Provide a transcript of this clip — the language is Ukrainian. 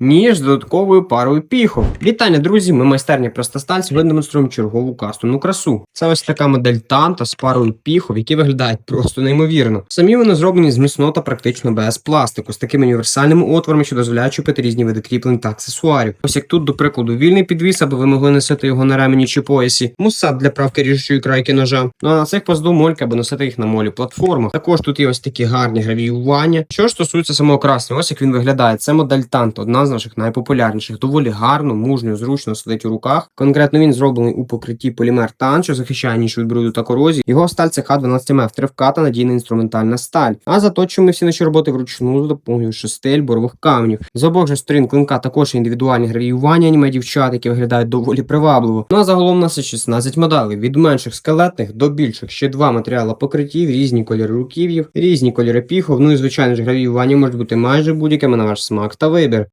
ніж з додатковою парою піхов. Вітання, друзі! Ми майстерні Простосталь сьогодні демонструємо чергову кастомну красу. Це ось така модель танта з парою піхов, які виглядають просто неймовірно. Самі вони зроблені з міцного та практично без пластику, з такими універсальними отворами, що дозволяють чупити різні види кріплень та аксесуарів. Ось як тут, до прикладу, вільний підвіс, аби ви могли носити його на ремені чи поясі, мусат для правки ріжучої крайки ножа. Ну а на цих позаду мольки, аби носити їх на молі платформах. Також тут є ось такі гарні гравіювання. Що ж стосується самого красення, ось як він виглядає. Це модель Танто, одна з наших найпопулярніших. Доволі гарно, мужньо, зручно сидить у руках. Конкретно він зроблений у покритті полімер тан, що захищає ніж від бруду та корозії. Його сталь це Х12МФ, тривка та надійна інструментальна сталь. А заточуємо всі наші роботи вручну за допомогою шести борових каменів. З обох же сторін клинка також індивідуальні гравіювання аніме дівчат, які виглядають доволі привабливо. Ну а загалом у нас є 16 моделей від менших скелетних до більших. Ще два матеріали покриттів, різні кольори руків'їв, різні кольори піхов. Ну і звичайно ж гравіювання можуть бути майже будь-якими на ваш смак та вибір.